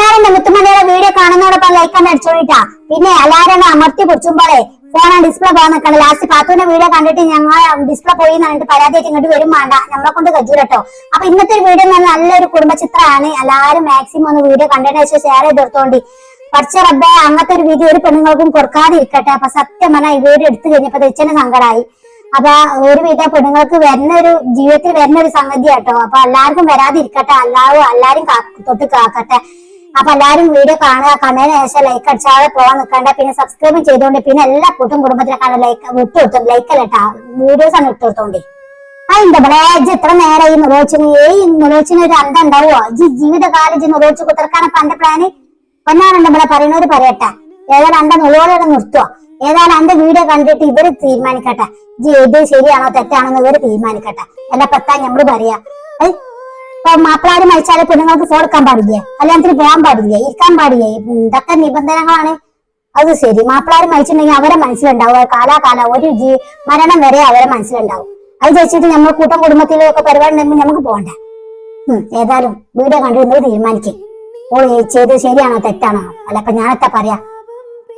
പൊന്നാരന്റെ മുത്തുമലയുടെ video കാണുന്നതോടൊപ്പം like കണ്ട് അടിച്ചോളിട്ടാ. പിന്നെ എല്ലാരും അമർത്തി കുറിച്ചുമ്പോഴേ ഫോൺ ഡിസ്പ്ലേ പോകാൻ നിൽക്കണം ലാസ്റ്റ് പാത്തുവിന്റെ വീഡിയോ കണ്ടിട്ട് ഞങ്ങൾ ഡിസ്പ്ലേ പോയി എന്നിട്ട് പരാതിയായിട്ട് ഇങ്ങോട്ട് വരും വേണ്ട. നമ്മളെ കൊണ്ട് കജൂരട്ടോ. അപ്പൊ ഇന്നത്തെ ഒരു വീഡിയോ നല്ലൊരു കുടുംബചിത്രമാണ്. എല്ലാവരും മാക്സിമം ഒന്ന് വീഡിയോ കണ്ടതിന് ശേഷം ഷെയർ ചെയ്ത് കൊടുത്തോണ്ടി. പഠിച്ച റബ്ബെ അങ്ങനത്തെ ഒരു വീഡിയോ ഒരു പെണ്ണുങ്ങൾക്കും കൊടുക്കാതിരിക്കട്ടെ അപ്പൊ സത്യം പറഞ്ഞാൽ ഈ വീഡിയോ എടുത്തു കഴിഞ്ഞപ്പോ തെച്ചന് സങ്കടമായി അപ്പൊ ഒരു വിധ പെണ്ണുങ്ങൾക്ക് വരുന്ന ഒരു ജീവിതത്തിൽ വരുന്ന ഒരു സംഗതി കേട്ടോ അപ്പൊ എല്ലാവർക്കും വരാതിരിക്കട്ടെ. എല്ലാവരും എല്ലാരും തൊട്ട് കാക്കട്ടെ. അപ്പൊ എല്ലാരും വീഡിയോ കാണുക കണ്ടതിന് ശേഷം ലൈക്ക് അടിച്ചാതെ പോകാൻ നിൽക്കണ്ട. പിന്നെ സബ്സ്ക്രൈബ് ചെയ്തോണ്ട് പിന്നെ എല്ലാ കൂട്ടും കുടുംബത്തിനെ കാണാൻ ലൈക്ക് വിട്ടു കിട്ടും ലൈക്ക് അല്ലട്ടാ വീഡിയോസ് ആണ് ഇട്ട് കൊടുത്തോണ്ടേ. അതിന്റെ ബ്ലേജ് എത്ര നേരം ഈ നുറോച്ചിന് ഈ നുറോച്ചിന് ഒരു അന്തം ഉണ്ടാവുമോ ജി ജീവിതകാലം ജി നുറോച്ച് കുത്തിറക്കാനപ്പ എന്റെ പ്ലാന് പൊന്നാറുണ്ട് നമ്മളെ പറയുന്നവര് പറയട്ടെ. ഏതാണ്ട് അന്റെ നുളോടെ നിർത്തുക ഏതാണ്ട് അന്റെ വീഡിയോ കണ്ടിട്ട് ഇവർ തീരുമാനിക്കട്ടെ. ജി ഏത് ശരിയാണോ തെറ്റാണോ എന്ന് ഇവർ തീരുമാനിക്കട്ടെ. എന്നെ പത്താ ഞമ്മൾ പറയാ. ഏയ് ഇപ്പൊ മാപ്പിളാര് മരിച്ചാൽ പെണ്ണുങ്ങൾക്ക് ഫോൺ എടുക്കാൻ പാടില്ല? കല്യാണത്തിന് പോകാൻ പാടില്ല? ഇരിക്കാൻ പാടില്ല? ഇതൊക്കെ നിബന്ധനകളാണ്. അത് ശരി. മാപ്പിളാര് മരിച്ചിട്ടുണ്ടെങ്കിൽ അവരെ മനസ്സിലുണ്ടാവും. കാലാകാല ഒരു ജീ മരണം വരെ അവരെ മനസ്സിലുണ്ടാവും. അത് ചോദിച്ചിട്ട് നമ്മൾ കൂട്ടം കുടുംബത്തിലൊക്കെ പരിപാടി ഉണ്ടെങ്കിൽ നമുക്ക് പോകണ്ട. ഏതായാലും വീഡിയോ കണ്ടു നിങ്ങൾ തീരുമാനിക്കും. ഓൾ ചെയ്ത് ശരിയാണോ തെറ്റാണോ? അല്ല അപ്പൊ ഞാനെത്താ പറയാ.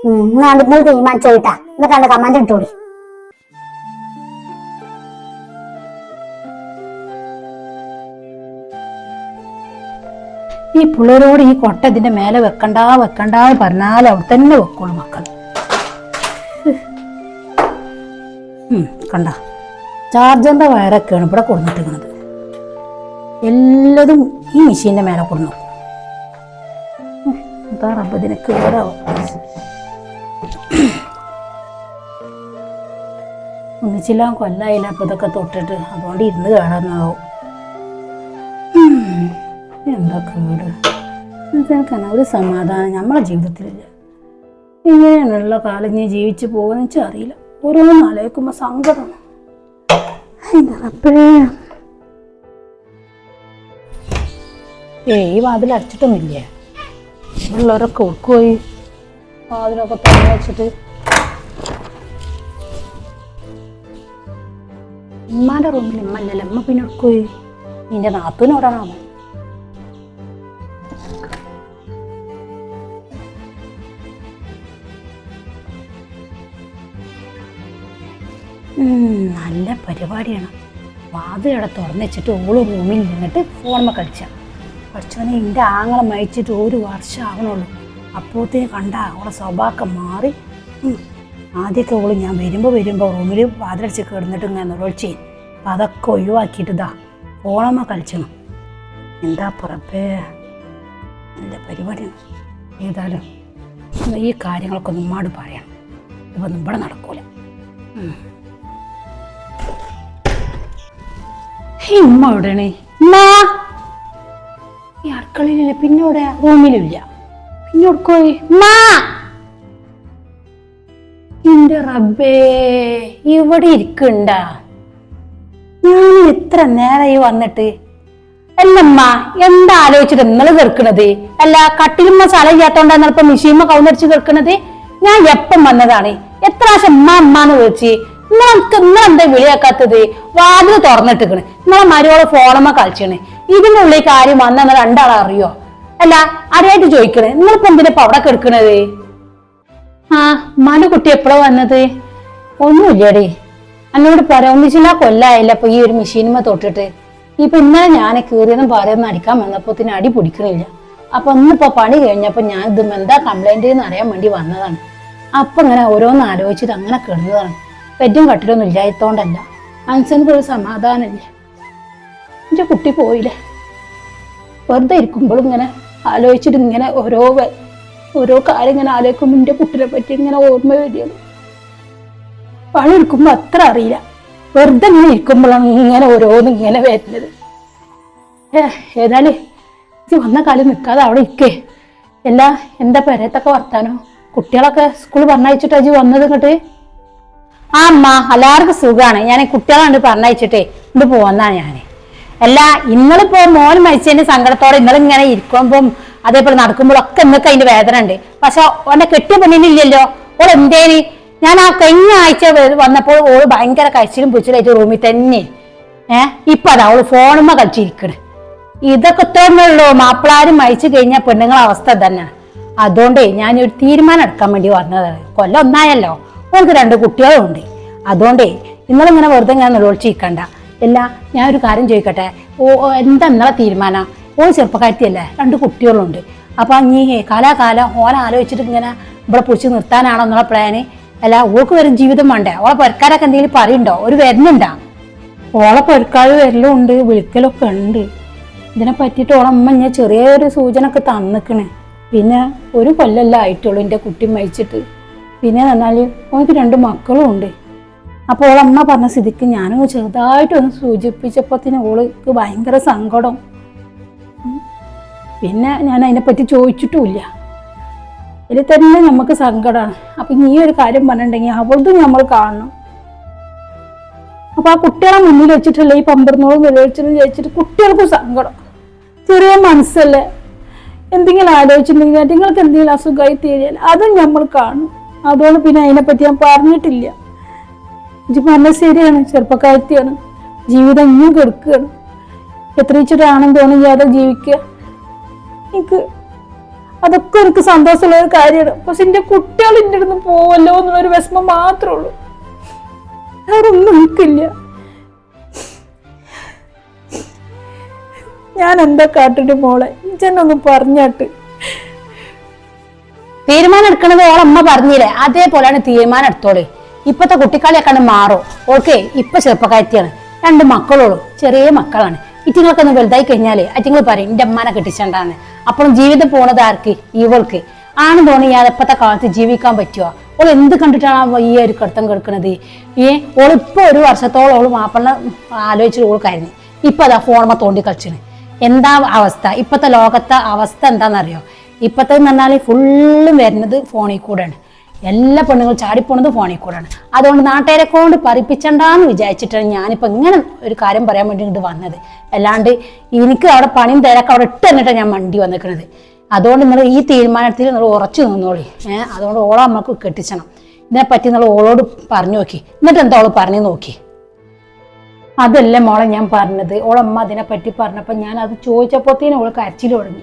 ഉം, എന്നാ നിങ്ങൾ തീരുമാനിച്ചോട്ടാ എന്നിട്ടാണ് കമന്റ് ഇട്ടോളി ഈ പിള്ളേരോട് ഈ കൊട്ട ഇതിന്റെ മേലെ വെക്കണ്ട വെക്കണ്ട പറഞ്ഞാൽ അവിടെ തന്നെ വെക്കുള്ളൂ മക്കൾ കണ്ട. ചാർജറിന്റെ വയറൊക്കെയാണ് ഇവിടെ കൊടുത്തിട്ടിരിക്കുന്നത് എല്ലതും ഈ മെഷീന്റെ മേലെ കൊടുന്നു നോക്കും ഒന്നിച്ചില്ല കൊല്ലായില്ല അപ്പൊ ഇതൊക്കെ തൊട്ടിട്ട് അതുകൊണ്ട് ഇരുന്ന് കേടാന്നാവും. എന്താ കേട്? ഇതൊക്കെ ഒരു സമാധാനം നമ്മളെ ജീവിതത്തിലില്ല. ഇങ്ങനെയാണുള്ള കാലം ഞാൻ ജീവിച്ചു പോകുന്ന വെച്ചാൽ അറിയില്ല. ഓരോന്ന് ആലോചിക്കുമ്പോൾ സങ്കടം. റബ്ബേ. ഏയ് ഈ വാതിൽ അടച്ചിട്ടൊന്നുമില്ലേ? ഉള്ളവരൊക്കെ ഉൾക്കുപോയി വാതിലൊക്കെ തുറന്നു വെച്ചിട്ട്. ഉമ്മാന്റെ റൂമിൽ ഉമ്മല്ലല്ലോ ഉമ്മ പിന്നെ ഉൾക്കുപോയി നിന്റെ നാത്തൂനോടാണോ നല്ല പരിപാടിയാണ്. വാതിലവിടെ തുറന്നിച്ചിട്ട് ഓൾ റൂമിൽ നിന്നിട്ട് ഫോണമ്മ കളിച്ച. പഠിച്ചവനെ എന്റെ ആങ്ങളെ മയച്ചിട്ട് ഒരു വർഷം ആവണുള്ളൂ. അപ്പോഴത്തേന് കണ്ട അവളെ സ്വഭാവം മാറി. ആദ്യമൊക്കെ ഓൾ ഞാൻ വരുമ്പോൾ വരുമ്പോൾ റൂമിൽ വാതിലടിച്ച് കിടന്നിട്ട് ഇങ്ങനെ നിറവഴിച്ചേ അപ്പം അതൊക്കെ ഒഴിവാക്കിയിട്ട് ഇതാ ഫോണമ്മ കളിച്ചണം. എന്താ പുറപ്പേ? നല്ല പരിപാടിയാണ്. ഏതായാലും ഈ കാര്യങ്ങളൊക്കെ ഉമ്മാട് പറയണം. ഇപ്പം ഇവിടെ നടക്കൂല. ഉമ്മ എവിടെയാണ്? ഈ അടുക്കളയിലില്ല പിന്നെ ഇവിടെ റൂമിലില്ല. പിന്നെ എടുക്കോയി ഉമ്മ. എന്റെ റബ്ബേ ഇവിടെ ഇരിക്കണ്ട? ഞാൻ എത്ര നേരമായി വന്നിട്ട്. അല്ലമ്മ എന്താ ആലോചിച്ചിട്ട് നിങ്ങൾ കേൾക്കണത് അല്ല കട്ടിലും മസാല ചെയ്യാത്തോണ്ടാണ് ഇപ്പൊ മിഷീമ കൗന്നടിച്ച് കേൾക്കണത് ഞാൻ എപ്പം വന്നതാണ്? എത്ര പ്രാവശ്യം അമ്മ അമ്മ എന്ന് വിളിച്ച്? നിങ്ങൾക്ക് നിങ്ങളെന്താ വിളിയാക്കാത്തത്? വാതിൽ തുറന്നിട്ടിക്കണ് നിങ്ങളെ മരുവോളെ ഫോണമ്മ കളിച്ചണ് ഇതിന്റെ ഉള്ളിൽ കാര്യം വന്നെന്ന് രണ്ടാളെ അറിയോ? അല്ല അറിയായിട്ട് ചോദിക്കണേ? നിങ്ങളിപ്പോ എന്തിനാ അവിടെ കിടക്കണത് ആ മനു കുട്ടി എപ്പോഴാ വന്നത്? ഒന്നുമില്ലടേ. എന്നോട് പറയാം ഒന്നിച്ചില്ല കൊല്ലായില്ല. ഇപ്പൊ ഈ ഒരു മെഷീനുമ തൊട്ടിട്ട്. ഇപ്പൊ ഇന്നലെ ഞാൻ കീറിയതും പറയുന്ന അടിക്കാൻ വന്നപ്പോ പിന്നെ അടി പിടിക്കണില്ല. അപ്പൊ ഇന്നിപ്പോ പണി കഴിഞ്ഞപ്പോ ഞാൻ ഇത് എന്താ കംപ്ലൈന്റ് എന്ന് അറിയാൻ വേണ്ടി വന്നതാണ്. അപ്പൊ ഇങ്ങനെ ഓരോന്ന് ആലോചിച്ചിട്ട് അങ്ങനെ കിടന്നതാണ്. പെറ്റും കട്ടിലൊന്നും ഇല്ലായത്തോണ്ടല്ല മനസ്സിനൊക്കെ പോലും സമാധാനമില്ല എന്റെ കുട്ടി പോയില്ലേ? വെറുതെ ഇരിക്കുമ്പോഴും ഇങ്ങനെ ആലോചിച്ചിട്ട് ഇങ്ങനെ ഓരോ ഓരോ കാര്യം ഇങ്ങനെ ആലോചിക്കുമ്പോൾ എന്റെ കുട്ടിനെ പറ്റി ഇങ്ങനെ ഓർമ്മ വരികയാണ്. പണി എടുക്കുമ്പോൾ അത്ര അറിയില്ല. വെറുതെ ഇങ്ങനെ ഇരിക്കുമ്പോഴാണ് ഇങ്ങനെ ഓരോന്ന് ഇങ്ങനെ വരുന്നത്. ഏ ഏതായാലും ഇത് വന്ന കാലം നിൽക്കാതെ അവിടെ ഇരിക്കേ. എല്ലാ എന്താ പെരത്തൊക്കെ വർത്താനോ? കുട്ടികളൊക്കെ സ്കൂളിൽ പറഞ്ഞയച്ചിട്ട് അജി വന്നത് ഇങ്ങോട്ട്? ആ അമ്മ എല്ലാവർക്കും സുഖമാണ് ഞാൻ കുട്ടികളെ കണ്ട് പറഞ്ഞയച്ചിട്ടേ ഇങ്ങോട്ട് പോന്നാണ് ഞാൻ അല്ല ഇങ്ങളിപ്പോ മോൻ മരിച്ചതിന്റെ സങ്കടത്തോടെ ഇന്നലിങ്ങനെ ഇരിക്കുമ്പം അതേപോലെ നടക്കുമ്പോഴൊക്കെ ഇന്നൊക്കെ അതിന്റെ വേദന ഉണ്ട്. പക്ഷെ ഓന്റെ കെട്ടിയ പെണ്ണിനില്ലല്ലോ. ഓൾ എന്തേന്? ഞാൻ ആ കഴിഞ്ഞ ആഴ്ച വന്നപ്പോൾ ഓൾ ഭയങ്കര കഴിച്ചിലും പുച്ചിലായിട്ട് റൂമിൽ തന്നെ. ഏഹ് ഇപ്പൊ അതാ അവൾ ഫോണുമ്മ കളിച്ചിരിക്കണ്. ഇതൊക്കെ തോന്നുള്ളൂ മാപ്പിളാരും മരിച്ചു കഴിഞ്ഞ പെണ്ണുങ്ങളെ അവസ്ഥ തന്നെ അതുകൊണ്ടേ ഞാനൊരു തീരുമാനം എടുക്കാൻ വേണ്ടി വന്നതാണ്. കൊല്ലം ഒന്നായല്ലോ. ഓൾക്ക് രണ്ട് കുട്ടികളും ഉണ്ട് അതുകൊണ്ടേ നിങ്ങളിങ്ങനെ വെറുതെ ഇങ്ങനെ നിലവിളിച്ചിരിക്കണ്ട അല്ല ഞാൻ ഒരു കാര്യം ചോദിക്കട്ടെ? ഓ എന്താ നിങ്ങളെ തീരുമാനം? ഓ ചെറുപ്പക്കാരത്തിയല്ലേ രണ്ട് കുട്ടികളുണ്ട്. അപ്പൊ നീ കാലാകാലം ഓനെ ആലോചിച്ചിട്ട് ഇങ്ങനെ ഇവിടെ പിടിച്ച് നിർത്താനാണോ എന്നുള്ള പ്ലാന് അല്ല ഓക്ക് വരും ജീവിതം വേണ്ടേ? ഓളെ പുരക്കാരൊക്കെ എന്തെങ്കിലും പറയുണ്ടോ ഒരു വരുന്നുണ്ടാ? ഓളെ പുരക്കാർ വരലും ഉണ്ട് വിളിക്കലൊക്കെ ഉണ്ട്. ഇതിനെ പറ്റിയിട്ട് ഓളെ അമ്മ ഞാൻ ചെറിയൊരു സൂചന ഒക്കെ തന്നിക്കണ്. പിന്നെ ഒരു കൊല്ലല്ല ആയിട്ടുള്ളൂ എന്റെ കുട്ടി മരിച്ചിട്ട്. പിന്നെ എന്നാൽ ഓനക്ക് രണ്ട് മക്കളും ഉണ്ട്. അപ്പോൾ അമ്മ പറഞ്ഞ സ്ഥിതിക്ക് ഞാനും ചെറുതായിട്ടൊന്ന് സൂചിപ്പിച്ചപ്പോഴത്തേന് ഓൾക്ക് ഭയങ്കര സങ്കടം. പിന്നെ ഞാൻ അതിനെപ്പറ്റി ചോദിച്ചിട്ടുമില്ല. ഇതിൽ തന്നെ നമുക്ക് സങ്കടമാണ് അപ്പം ഈ ഒരു കാര്യം പറഞ്ഞിട്ടുണ്ടെങ്കിൽ അവളതും നമ്മൾ കാണണം. അപ്പൊ ആ കുട്ടികളെ മുന്നിൽ വെച്ചിട്ടല്ലേ ഈ പമ്പറന്നോളം വെളിച്ചിട്ടും ചോദിച്ചിട്ട് കുട്ടികൾക്കും സങ്കടം. ചെറിയ മനസ്സല്ലേ? എന്തെങ്കിലും ആലോചിച്ചിട്ടുണ്ടെങ്കിൽ നിങ്ങൾക്ക് എന്തെങ്കിലും അസുഖമായി തീരിയാൽ അതും നമ്മൾ കാണും. അതുകൊണ്ട് പിന്നെ അതിനെപ്പറ്റി ഞാൻ പറഞ്ഞിട്ടില്ല. ഇത് പറഞ്ഞ ശരിയാണ് ചെറുപ്പക്കാരത്തിയാണ് ജീവിതം ഇനിയും കെടുക്കുകയാണ്. എത്ര ഇച്ചിട്ടാണെന്ന് തോന്നിയാതെ ജീവിക്കുക. എനിക്ക് അതൊക്കെ എനിക്ക് സന്തോഷമുള്ള ഒരു കാര്യമാണ്. പക്ഷെ എന്റെ കുട്ടികൾ എന്റെ അടുത്ത് പോവല്ലോ എന്നുള്ളൊരു വിഷമം മാത്രമേ ഉള്ളൂ. വേറൊന്നും എനിക്കില്ല. ഞാൻ എന്താ കാട്ടിട്ട് മോളെ? ഇജനൊന്ന് പറഞ്ഞാട്ട്. തീരുമാനം എടുക്കണത് അമ്മ പറഞ്ഞില്ലേ? അതേപോലെയാണ് തീരുമാനം എടുത്തോളെ ഇപ്പത്തെ കുട്ടിക്കാളിയൊക്കെ മാറും. ഓക്കെ ഇപ്പൊ ചെറുപ്പക്കാരത്തിയാണ് രണ്ട് മക്കളോളും ചെറിയ മക്കളാണ്. ഇറ്റിങ്ങളൊക്കെ ഒന്ന് വലുതായി കഴിഞ്ഞാലേ അറ്റിങ്ങൾ പറയും എന്റെ അമ്മാനെ കെട്ടിച്ചണ്ടാന്ന്. അപ്പോഴും ജീവിതം പോണത് ആർക്ക്? ഇവൾക്ക്. ആണ് തോന്നിയാൽ ഇപ്പത്തെ കാലത്ത് ജീവിക്കാൻ പറ്റുമോ ഓൾ എന്ത് കണ്ടിട്ടാണ് ഈ ഒരു കടത്തം കേൾക്കുന്നത് ഏ? ഓളിപ്പോ ഒരു വർഷത്തോളം ഓൾ മാപ്പിളെ ആലോചിച്ചിട്ട് ഓൾ കരുതി ഇപ്പൊ അതാ ഫോണമ്മ തോണ്ടി കളിച്ചിന്. എന്താ അവസ്ഥ? ഇപ്പത്തെ ലോകത്തെ അവസ്ഥ എന്താണെന്നറിയോ ഇപ്പത്തെ എന്ന് പറഞ്ഞാൽ ഫുള്ളും വരുന്നത് ഫോണിൽ കൂടെയാണ്. എല്ലാ പെണ്ണുങ്ങളും ചാടിപ്പോണത് ഫോണിൽ കൂടെയാണ്. അതുകൊണ്ട് നാട്ടുകാരെ കൊണ്ട് പറിപ്പിച്ചണ്ടെന്ന് വിചാരിച്ചിട്ടാണ് ഞാനിപ്പോൾ ഇങ്ങനെ ഒരു കാര്യം പറയാൻ വേണ്ടി ഇങ്ങോട്ട് വന്നത്. അല്ലാണ്ട് എനിക്ക് അവിടെ പണിയും തിരക്ക് അവിടെ ഇട്ട് തന്നിട്ടാണ് ഞാൻ വണ്ടി വന്നിരിക്കുന്നത് അതുകൊണ്ട് നിങ്ങൾ ഈ തീരുമാനത്തിൽ നിങ്ങൾ ഉറച്ചു നിന്നോളി. ഏഹ് അതുകൊണ്ട് ഓളെ നമുക്ക് കെട്ടിച്ചണം. ഇതിനെപ്പറ്റി നിങ്ങൾ ഓളോട് പറഞ്ഞു നോക്കി. എന്നിട്ട് എന്താ ഓൾ പറഞ്ഞു നോക്കി? അതല്ല മോളെ ഞാൻ പറഞ്ഞത്. ഓളമ്മ അതിനെപ്പറ്റി പറഞ്ഞപ്പോൾ ഞാൻ അത് ചോദിച്ചപ്പോഴത്തേനും ഓൾ കരച്ചിൽ തുടങ്ങി.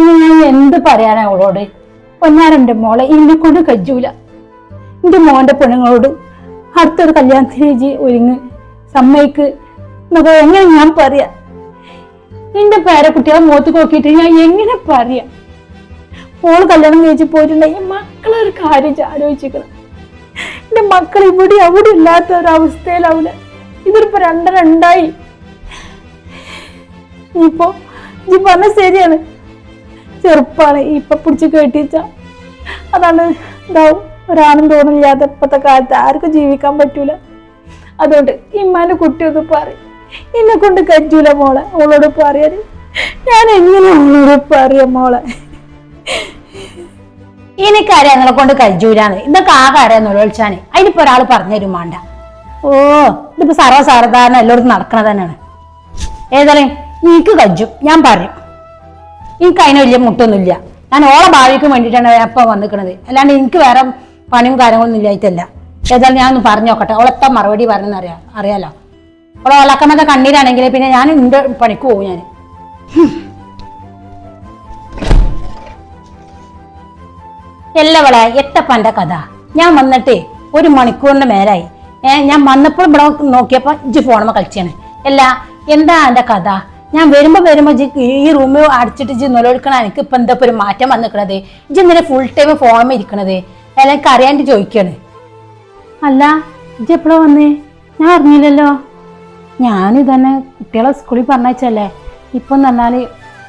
ഞാൻ എന്ത് പറയാനാ അവളോട്? പൊന്നാരന്റെ മോളെ എന്നെ കൊണ്ട് കജ്ജൂല എന്റെ മോന്റെ പെണ്ണുങ്ങളോട് അടുത്തൊരു കല്യാണത്തിന് ജി ഒരുങ്ങ് സമ്മയ്ക്ക് എന്നൊക്കെ എങ്ങനെ ഞാൻ പറയാ? എന്റെ പേരെ കുട്ടികളെ മുഖത്ത് നോക്കിയിട്ട് ഞാൻ എങ്ങനെ പറയാ? മോൾ കല്യാണം കഴിച്ച് പോയിട്ടുണ്ടെങ്കിൽ മക്കളൊരു കാര്യം ആലോചിക്കണം എന്റെ മക്കൾ ഇവിടെ അവിടെ ഇല്ലാത്ത ഒരവസ്ഥയിലാവില്ല ഇവരിപ്പോ രണ്ടരണ്ടായി രണ്ട രണ്ടായി. ഇപ്പൊ ഈ പറഞ്ഞ ശരിയാണ്. ചെറുപ്പാണ്. ഇപ്പൊ പിടിച്ച് കേട്ടിച്ച അതാണ് ഇതാവും. ഒരാണും തോന്നില്ലാതെ ഇപ്പത്തെ കാലത്ത് ആർക്കും ജീവിക്കാൻ പറ്റൂല. അതുകൊണ്ട് ഇമ്മാന്റെ കുട്ടിയൊക്കെ പറയും. എന്നെ കൊണ്ട് കജ്ജൂല മോളെ. അവളോട് പറയാൻ ഞാൻ എങ്ങനെ അവളോട് പറയാ മോളെ. എനിക്കറിയാം നിങ്ങളെ കൊണ്ട് കജ്ജൂലാണ് ഇതൊക്കെ ആ കാര്യം നിലവിളിച്ചാണ് അതിനിപ്പോ ഒരാൾ പറഞ്ഞു തരും വേണ്ട ഓ ഇതിപ്പോ സർവസാധാരണ എല്ലായിടത്തും നടക്കണ തന്നെയാണ്. ഏതായാലും എനിക്ക് കജ്ജും ഞാൻ പറയും. എനിക്ക് അതിന് വലിയ മുട്ടൊന്നുമില്ല. ഞാൻ ഓളെ ഭാവിക്ക് വേണ്ടിയിട്ടാണ് എപ്പോൾ വന്നിക്കണത്. അല്ലാണ്ട് എനിക്ക് വേറെ പണിയും കാര്യങ്ങളൊന്നും ഇല്ലായിട്ടല്ല. ഏതായാലും ഞാൻ പറഞ്ഞു നോക്കട്ടെ. ഓളെത്താ മറുപടി പറഞ്ഞെന്ന് അറിയാം അറിയാലോ? ഓളെ വളക്കണത് കണ്ണീരാണെങ്കിൽ പിന്നെ ഞാൻ എന്റെ പണിക്ക് പോകും ഞാൻ എല്ലവളെ എത്തപ്പന്റെ കഥ. ഞാൻ വന്നിട്ട് ഒരു മണിക്കൂറിന്റെ മേലായി. ഞാൻ വന്നപ്പോൾ ഇവിടെ നോക്കിയപ്പോൾ ഇജ്ജ് ഫോണമ്മ കളിച്ചാണ്. അല്ല എന്താ എന്റെ കഥ? ഞാൻ വരുമ്പോ വരുമ്പോ ഇജ്ജ് ഈ റൂമിൽ അടിച്ചിട്ട് ഇജ്ജ് നിലവിളിക്കണ എനിക്ക് ഇപ്പൊ എന്താ ഒരു മാറ്റം വന്നിക്കണത്? ഇജ്ജ് ഇന്നലെ ഫുൾ ടൈം ഫോണമ്മ ഇരിക്കണത്? അല്ല എനിക്ക് അറിയാണ്ട് ചോദിക്കാണ്. അല്ല ഇജ്ജ് എപ്പോഴാ വന്നേ? ഞാൻ അറിഞ്ഞില്ലല്ലോ. ഞാൻ ഞാനിതന്നെ കുട്ടികളെ സ്കൂളിൽ പറഞ്ഞേച്ചല്ലേ ഇപ്പം എന്ന് പറഞ്ഞാൽ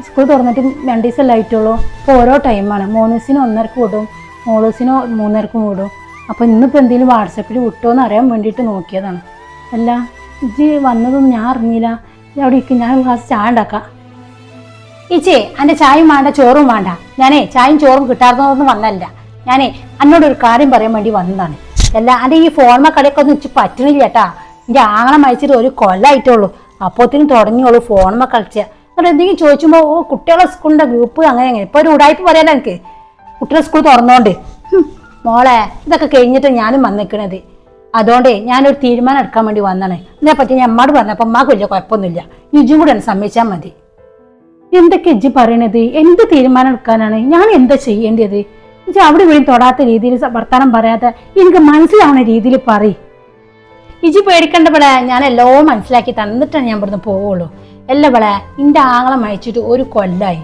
സ്കൂൾ തുറന്നിട്ട് രണ്ട് ദിവസം ആയിട്ടുള്ളൂ. അപ്പോൾ ഓരോ ടൈമാണ് മോനൂസിന് ഒന്നരക്ക് വിടും. മോളൂസിന് മൂന്നരക്കും വിടും അപ്പോൾ ഇന്നിപ്പോൾ എന്തെങ്കിലും വാട്സപ്പിൽ വിട്ടോ എന്ന് അറിയാൻ വേണ്ടിയിട്ട് നോക്കിയതാണ്. അല്ല ഇജ്ജ് വന്നതൊന്നും ഞാൻ അറിഞ്ഞില്ല. അവിടെ ഇരിക്കും ഞാൻ ഗ്ലാസ് ചായ ഉണ്ടാക്കാം. ഇച്ചേ എന്റെ ചായയും വേണ്ട ചോറും വേണ്ട. ഞാനേ ചായയും ചോറും കിട്ടാറുന്നതൊന്നും വന്നല്ല. ഞാനേ എന്നോട് ഒരു കാര്യം പറയാൻ വേണ്ടി വന്നതാണ്. അല്ല എന്റെ ഈ ഫോൺമ കടയൊക്കെ ഒന്നും ഇച്ച് പറ്റണില്ല കേട്ടാ. എന്റെ ആങ്ങളെ മയച്ചിട്ട് ഒരു കൊല്ലായിട്ടുള്ളൂ അപ്പോഴത്തേനും തുടങ്ങിയുള്ളൂ ഫോൺമ കളിച്ച. എന്നിട്ട് എന്തെങ്കിലും ചോദിച്ചുമ്പോൾ ഓ കുട്ടികളെ സ്കൂളിന്റെ ഗ്രൂപ്പ് അങ്ങനെ അങ്ങനെ ഇപ്പോൾ ഒരു ഉടായ്പ പറയാലോ എനിക്ക്. കുട്ടികളെ സ്കൂൾ തുറന്നോണ്ട്. മോളെ ഇതൊക്കെ കഴിഞ്ഞിട്ട് ഞാനും വന്നിക്കണത്. അതുകൊണ്ടേ ഞാനൊരു തീരുമാനം എടുക്കാൻ വേണ്ടി വന്നാണ് ഇതിനെ പറ്റി ഞാൻ അമ്മയോട് പറഞ്ഞപ്പോൾ അമ്മയ്ക്ക് വലിയ കുഴപ്പമൊന്നുമില്ല. ഇജും കൂടെ എന്നെ സമ്മതിച്ചാൽ മതി. എന്തൊക്കെ ഇജ്ജ് പറയണത്? എന്ത് തീരുമാനം എടുക്കാനാണ്? ഞാൻ എന്താ ചെയ്യേണ്ടത്? ഇജ്ജ് അവിടെ ഇവിടെ തൊടാത്ത രീതിയിൽ വർത്തമാനം പറയാതെ എനിക്ക് മനസ്സിലാവുന്ന രീതിയിൽ പറ ഇജി പേടിക്കേണ്ട ഇവിടെ ഞാൻ എല്ലോ മനസ്സിലാക്കി തന്നിട്ടാണ് ഞാൻ ഇവിടുന്ന് പോവുള്ളൂ. അല്ല ഇവിടെ എന്റെ ആങ്ങളെ മയച്ചിട്ട് ഒരു കൊല്ലായി.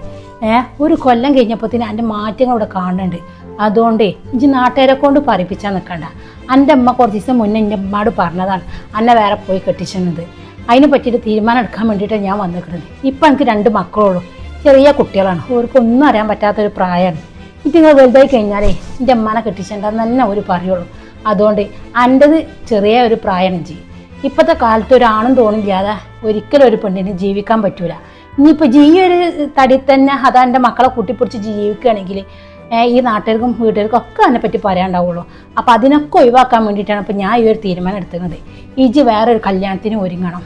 ഏ ഒരു കൊല്ലം കഴിഞ്ഞപ്പോഴത്തേന് എന്റെ മാറ്റങ്ങൾ ഇവിടെ കാണുന്നുണ്ട്. അതുകൊണ്ട് ഇജി നാട്ടുകാരെ കൊണ്ട് പറയിപ്പിച്ചാൽ നിൽക്കണ്ട എന്റെ അമ്മ കുറച്ച് ദിവസം മുന്നേ എന്റെ അമ്മയോട് പറഞ്ഞതാണ് അന്നെ വേറെ പോയി കെട്ടിച്ചത് അതിനെ പറ്റിയിട്ട് തീരുമാനം എടുക്കാൻ വേണ്ടിയിട്ടാണ് ഞാൻ വന്നിരിക്കുന്നത് ഇപ്പം എനിക്ക് രണ്ട് മക്കളുള്ളൂ. ചെറിയ കുട്ടികളാണ്. അവർക്കൊന്നും അറിയാൻ പറ്റാത്തൊരു പ്രായമാണ് ഇതിങ്ങൾ വലുതായി കഴിഞ്ഞാലേ എന്റെ അമ്മനെ കെട്ടിച്ചെണ്ടെന്ന് തന്നെ അവർ പറയുള്ളൂ. അതുകൊണ്ട് എന്റെത് ചെറിയ ഒരു പ്രായമാണ് ചെയ്യും ഇപ്പോഴത്തെ കാലത്ത് ഒരാണും തോന്നില്ലാതെ ഒരിക്കലും ഒരു പെണ്ണിന് ജീവിക്കാൻ പറ്റൂല. ഇനിയിപ്പോൾ ജീ ഒരു തടി തന്നെ അതാ എന്റെ മക്കളെ കൂട്ടിപ്പിടിച്ച് ജീവിക്കുകയാണെങ്കിൽ ഈ നാട്ടുകാർക്കും വീട്ടുകാർക്കും ഒക്കെ അതിനെപ്പറ്റി പറയാനുണ്ടാവുള്ളൂ. അപ്പോൾ അതിനൊക്കെ ഒഴിവാക്കാൻ വേണ്ടിയിട്ടാണ് ഇപ്പോൾ ഞാൻ ഈ ഒരു തീരുമാനം എടുക്കുന്നത് ഇജ് വേറൊരു കല്യാണത്തിന് ഒരുങ്ങണം.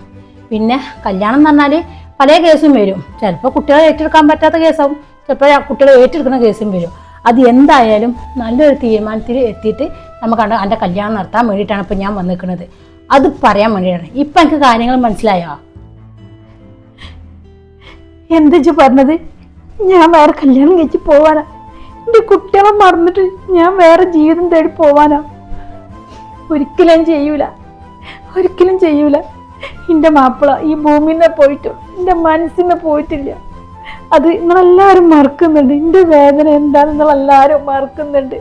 പിന്നെ കല്യാണം എന്ന് പറഞ്ഞാൽ പല കേസും വരും. ചിലപ്പോൾ കുട്ടികളെ ഏറ്റെടുക്കാൻ പറ്റാത്ത കേസാവും. ചിലപ്പോൾ കുട്ടികളെ ഏറ്റെടുക്കുന്ന കേസും വരും. അത് എന്തായാലും നല്ലൊരു തീരുമാനത്തിൽ എത്തിയിട്ട് നമുക്ക് എന്റെ കല്യാണം നടത്താൻ വേണ്ടിയിട്ടാണ് ഇപ്പോൾ ഞാൻ വന്നിരിക്കുന്നത്. അത് പറയാൻ വേണ്ടിയിട്ടാണ്. ഇപ്പം എനിക്ക് കാര്യങ്ങൾ മനസ്സിലായോ? എന്താ പറഞ്ഞത്? ഞാൻ വേറെ കല്യാണം കഴിച്ച് പോവാനാ. എന്റെ കുട്ടികളെ മറന്നിട്ട് ഞാൻ വേറെ ജീവിതം തേടി പോവാനാ. ഒരിക്കലും ചെയ്യൂല. ഒരിക്കലും ചെയ്യൂല. എന്റെ മാപ്പിള ഈ ഭൂമിയിൽ നിന്ന് പോയിട്ടു എന്റെ പോയിട്ടില്ല. അത് നിങ്ങളെല്ലാവരും മറക്കുന്നുണ്ട്. എന്റെ വേദന എന്താണെന്ന് നിങ്ങളെല്ലാവരും മറക്കുന്നുണ്ട്.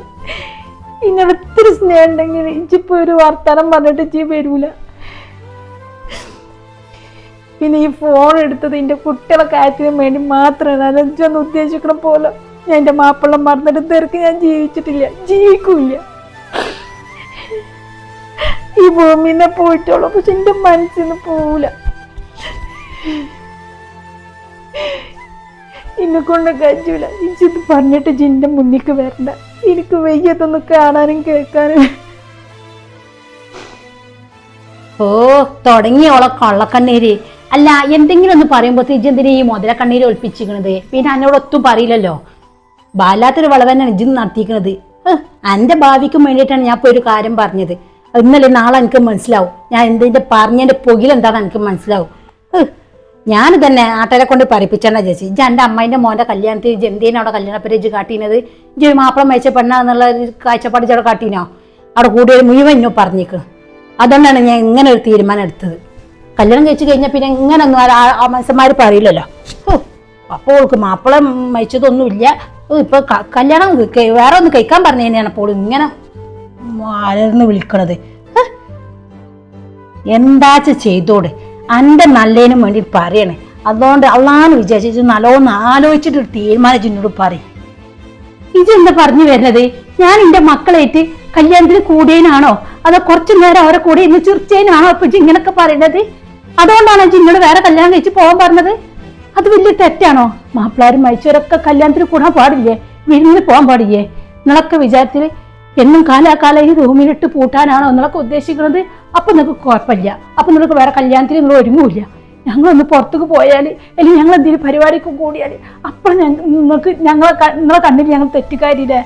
ഇന്നോട് ഒത്തിരി സ്നേഹം ഉണ്ടെങ്കിൽ ഇച്ചിപ്പോൾ ഒരു വർത്തമാനം പറഞ്ഞിട്ട് ഇച്ചി വരൂല. പിന്നെ ഈ ഫോൺ എടുത്തത് എന്റെ കുട്ടികളെ കാര്യത്തിന് വേണ്ടി മാത്രമാണ് അതെന്ന് ഉദ്ദേശിക്കണം പോലെ. ഞാൻ എന്റെ മാപ്പിള മറന്നിട്ട് തിരക്ക് ഞാൻ ജീവിച്ചിട്ടില്ല. ജീവിക്കൂല ഈ ഭൂമിനെ പോയിട്ടുള്ളൂ. പക്ഷെ എന്റെ മനസ്സിൽ നിന്ന് പോവില്ല എന്നെ കൊണ്ട് കഴിയൂല ഇജിത് പറഞ്ഞിട്ട് ജിന്റെ മുന്നിക്ക് വരണ്ട. എനിക്ക് വയ്യതൊന്ന് കാണാനും കേൾക്കാനും. ഓ തുടങ്ങിയോളെ കള്ളക്കണ്ണീര്? അല്ല എന്തെങ്കിലും ഒന്ന് പറയുമ്പോൾ ഇജ് ഈ മുതല കണ്ണീര് ഒളിപ്പിച്ചിരിക്കണത്? പിന്നെ എന്നോട് ഒത്തും പറയില്ലല്ലോ. ബാലാത്തൊരു വളവ് തന്നെയാണ് ഇജ് നടത്തിയിരിക്കുന്നത് എന്റെ ഭാവിക്കും വേണ്ടിയിട്ടാണ് ഞാൻ ഇപ്പോൾ ഒരു കാര്യം പറഞ്ഞത്. ഇന്നലെ നാളെ എനിക്ക് മനസ്സിലാവും. ഞാൻ എന്തിന്റെ പറഞ്ഞതിന്റെ പുകിൽ എന്താണെന്ന് എനിക്ക് മനസ്സിലാവും. ഞാൻ തന്നെ ആട്ടരെ കൊണ്ട് പഠിപ്പിച്ചാണ് ചേച്ചി. ഇജ്ജ് എന്റെ അമ്മേന്റെ മോന്റെ കല്യാണത്തിൽ ഇജ്ജ് എന്തേനും അവിടെ കല്യാണപ്പേര് ഇജ്ജ് കാട്ടിയത് ഒരു മാപ്പിളം മയച്ച പെണ്ണാന്നുള്ള ഒരു കാഴ്ചപ്പാട് ഇജ്ജ് അവിടെ കാട്ടിനോ അവിടെ കൂടുതൽ മുഴുവൻ എന്നോ പറഞ്ഞേക്ക്. അതുകൊണ്ടാണ് ഞാൻ ഇങ്ങനെ ഒരു തീരുമാനം എടുത്തത്. കല്യാണം കഴിച്ച് കഴിഞ്ഞാൽ പിന്നെ ഇങ്ങനെ ഒന്നും ആ- മനുഷ്യന്മാർ പറയില്ലല്ലോ. അപ്പോൾ ഓൾക്ക് മാപ്പിളം മയച്ചതൊന്നുമില്ല ഓ, ഇപ്പൊ കല്യാണം വേറെ ഒന്ന് കഴിക്കാൻ പറഞ്ഞു തന്നെയാണ് അപ്പോൾ ഇങ്ങനെ ആരെന്ന് വിളിക്കണത്. എന്താച്ച ചെയ്തോടെ? എന്റെ നല്ലതിനും വേണ്ടി പറയണേ. അതുകൊണ്ട് അള്ളാന്ന് വിചാരിച്ചു നല്ലോന്ന് ആലോചിച്ചിട്ട് തീരുമാനിച്ചു എന്നോട് പറയും. ഇതെന്താ പറഞ്ഞു വരുന്നത് ഞാൻ എന്റെ മക്കളായിട്ട് കല്യാണത്തിന് കൂടിയനാണോ അതോ കുറച്ചു നേരം അവരെ കൂടെ ഇന്ന് ചിർച്ചേനാണോ ഇപ്പൊ ഇങ്ങനൊക്കെ പറയുന്നത് അതുകൊണ്ടാണോ ഇന്നോട് വേറെ കല്യാണം കഴിച്ച് പോകാൻ പറഞ്ഞത്? അത് വലിയ തെറ്റാണോ? മാപ്പിളാരും മരിച്ചവരൊക്കെ കല്യാണത്തിന് കൂടാൻ പാടില്ലേ? വിരുന്നിന് പോകാൻ പാടില്ലേ? നിങ്ങളൊക്കെ വിചാരത്തിൽ എന്നും കാലാകാലം ഈ റൂമിലിട്ട് പൂട്ടാനാണോ നിങ്ങളൊക്കെ ഉദ്ദേശിക്കുന്നത്? അപ്പൊ നിങ്ങൾക്ക് കുഴപ്പമില്ല. അപ്പൊ നിങ്ങൾക്ക് വേറെ കല്യാണത്തിന് നിങ്ങൾ ഒരുങ്ങൂല്ല. ഞങ്ങളൊന്ന് പുറത്തേക്ക് പോയാൽ അല്ലെങ്കിൽ ഞങ്ങൾ എന്തെങ്കിലും പരിപാടിക്ക് കൂടിയാൽ അപ്പോൾ ഞങ്ങൾ നിങ്ങൾക്ക് ഞങ്ങളെ നിങ്ങളെ കണ്ണിൽ ഞങ്ങൾ തെറ്റുകാരില്ലേ?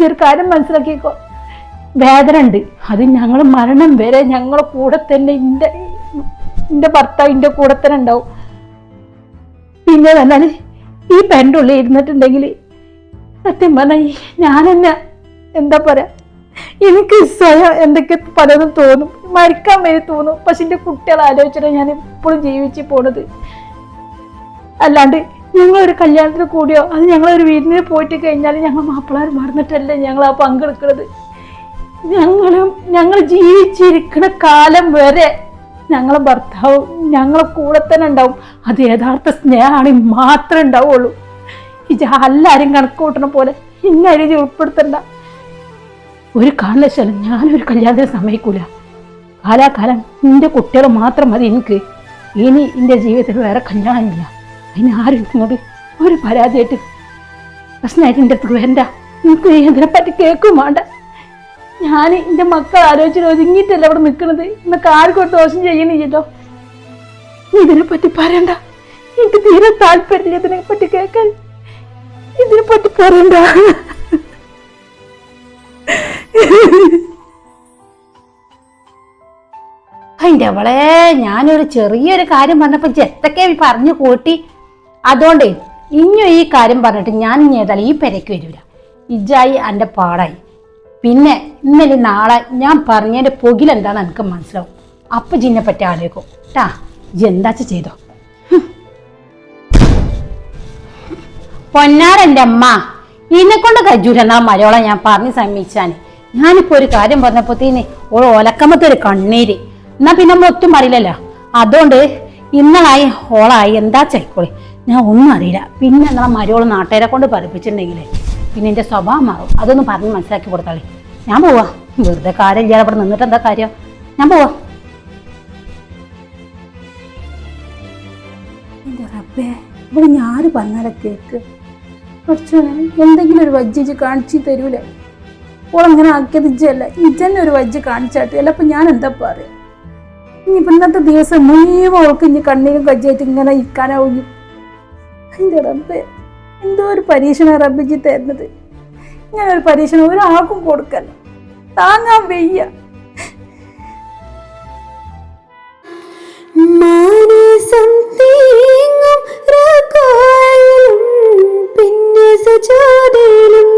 ചെറു കാര്യം മനസ്സിലാക്കിക്കോ. വേദന ഉണ്ട് അത് ഞങ്ങൾ മരണം വരെ ഞങ്ങളുടെ കൂടെ തന്നെ എന്റെ എന്റെ ഭർത്താവിന്റെ കൂടെ തന്നെ ഉണ്ടാവും. പിന്നെ തന്നെ ഈ പെന്റെ ഉള്ളിൽ ഇരുന്നിട്ടുണ്ടെങ്കിൽ സത്യം പറഞ്ഞാൽ ഞാൻ തന്നെ എന്താ പറയാ എനിക്ക് സ്വയം എന്തൊക്കെ പലതും തോന്നും. മരിക്കാൻ വരെ തോന്നും. പക്ഷെ എന്റെ കുട്ടികളെ ആലോചിച്ചിട്ട് ഞാൻ ഇപ്പോഴും ജീവിച്ച് പോണത്. അല്ലാണ്ട് ഞങ്ങളൊരു കല്യാണത്തിന് കൂടിയോ അത് ഞങ്ങളൊരു വീടിന് പോയിട്ട് കഴിഞ്ഞാൽ ഞങ്ങൾ മാപ്പിളാർ മറന്നിട്ടല്ലേ ഞങ്ങൾ ആ പങ്കെടുക്കുന്നത് ഞങ്ങളും ഞങ്ങൾ ജീവിച്ചിരിക്കുന്ന കാലം വരെ ഞങ്ങളെ ഭർത്താവും ഞങ്ങളെ കൂടെ തന്നെ ഉണ്ടാവും. അത് യഥാർത്ഥ സ്നേഹമാണ്. മാത്രമേ ഉണ്ടാവുള്ളൂ. ഇജ എല്ലാവരും കണക്ക് കൂട്ടണ പോലെ ഇന്നാരും ഉൾപ്പെടുത്തണ്ട. ഒരു കാരണവശാലും ഞാനൊരു കല്യാണത്തിന് സമ്മതിക്കൂല. കാലാകാലം എന്റെ കുട്ടികൾ മാത്രം മതി എനിക്ക്. ഇനി എന്റെ ജീവിതത്തിൽ വേറെ കല്യാണമില്ല അതിന് ആരും ഇങ്ങോട്ട് ഒരു പരാതിയായിട്ട് പ്രശ്നമായിട്ട് എന്റെ അടുത്ത് വരണ്ട. എനിക്ക് ഇതിനെപ്പറ്റി കേൾക്കും വേണ്ട. ഞാൻ എന്റെ മക്കൾ ആലോചിച്ചിട്ട് ഒതുങ്ങിയിട്ടല്ല അവിടെ നിൽക്കുന്നത് എന്നൊക്കെ ആർക്കും ദോഷം ചെയ്യണില്ലല്ലോ. ഇതിനെ പറ്റി പറയണ്ട. എനിക്ക് തീരെ താല്പര്യമില്ല ഇതിനെ പറ്റി കേൾക്കാൻ. ഇതിനെ പറ്റി പറയണ്ട. അതിന്റെ അവളെ ഞാനൊരു ചെറിയൊരു കാര്യം പറഞ്ഞപ്പോൾ ജെത്തൊക്കെ പറഞ്ഞു കൂട്ടി. അതുകൊണ്ടേ ഇനിയും ഈ കാര്യം പറഞ്ഞിട്ട് ഞാൻ ഇനി ഏതായാലും ഈ പെരയ്ക്ക് വരില്ല ഇജായി എന്റെ പാടായി. പിന്നെ ഇന്നലെ നാളെ ഞാൻ പറഞ്ഞതിന്റെ പുകിലെന്താണെന്ന് എനിക്ക് മനസ്സിലാവും. അപ്പൊ ജിന്നെ പറ്റി ആലോചിക്കും. ട്ടാ എന്താച്ച ചെയ്തോ? പൊന്നാരെന്റെ അമ്മ ഇതിനെ കൊണ്ട് കജൂരെന്നാ മലയാളം ഞാൻ പറഞ്ഞ് സമ്മതിച്ചാണ് ഞാനിപ്പോ ഒരു കാര്യം പറഞ്ഞപ്പോഴത്തേന് ഓൾ ഒലക്കമ്മത്തെ ഒരു കണ്ണീര്. എന്നാ പിന്നെ നമ്മൾ ഒത്തും അറിയില്ലല്ലോ. അതുകൊണ്ട് ഇന്നലായി ഓളായി എന്താ ചൈക്കോളി ഞാൻ ഒന്നും അറിയില്ല. പിന്നെ നമ്മളെ മരോൾ നാട്ടുകാരെ കൊണ്ട് പഠിപ്പിച്ചിട്ടുണ്ടെങ്കിലേ. പിന്നെ എന്റെ സ്വഭാവം മാറും. അതൊന്ന് പറഞ്ഞ് മനസ്സിലാക്കി കൊടുത്താളെ. ഞാൻ പോവാ. വെറുതെ കാര്യം ഇല്ലാതെ ഇവിടെ നിന്നിട്ട് എന്താ കാര്യം? ഞാൻ പോവാ. എന്റെ റബ്ബേ ഇവിടെ ഞാൻ പറഞ്ഞാലേ കേക്ക്? കുറച്ചോനെ എന്തെങ്കിലും ഒരു വജ്ജ് കാണിച്ചു തരൂലേ? അങ്ങനെ ആക്കിയത് ഇജ്ജല്ല. ഇജ്ജന്നെ ഒരു വജ്ജ് കാണിച്ചാട്ട്. അല്ല അപ്പൊ ഞാൻ എന്താ പറയാ? ഇനി ഇന്നത്തെ ദിവസം മുഴുവൻ ഓൾക്ക് ഇനി കണ്ണീരും കജ്ജായിട്ട് ഇങ്ങനെ ഇരിക്കാനാവും അതിന്റെ റബ്ബേ. എന്തോ ഒരു പരീക്ഷണ റബ്ബിജി തരുന്നത്. ഇങ്ങനെ ഒരു പരീക്ഷണം ഒരാൾക്കും കൊടുക്കല്ല. താങ്ങാൻ വയ്യ. പിന്നെ സജാതയിലും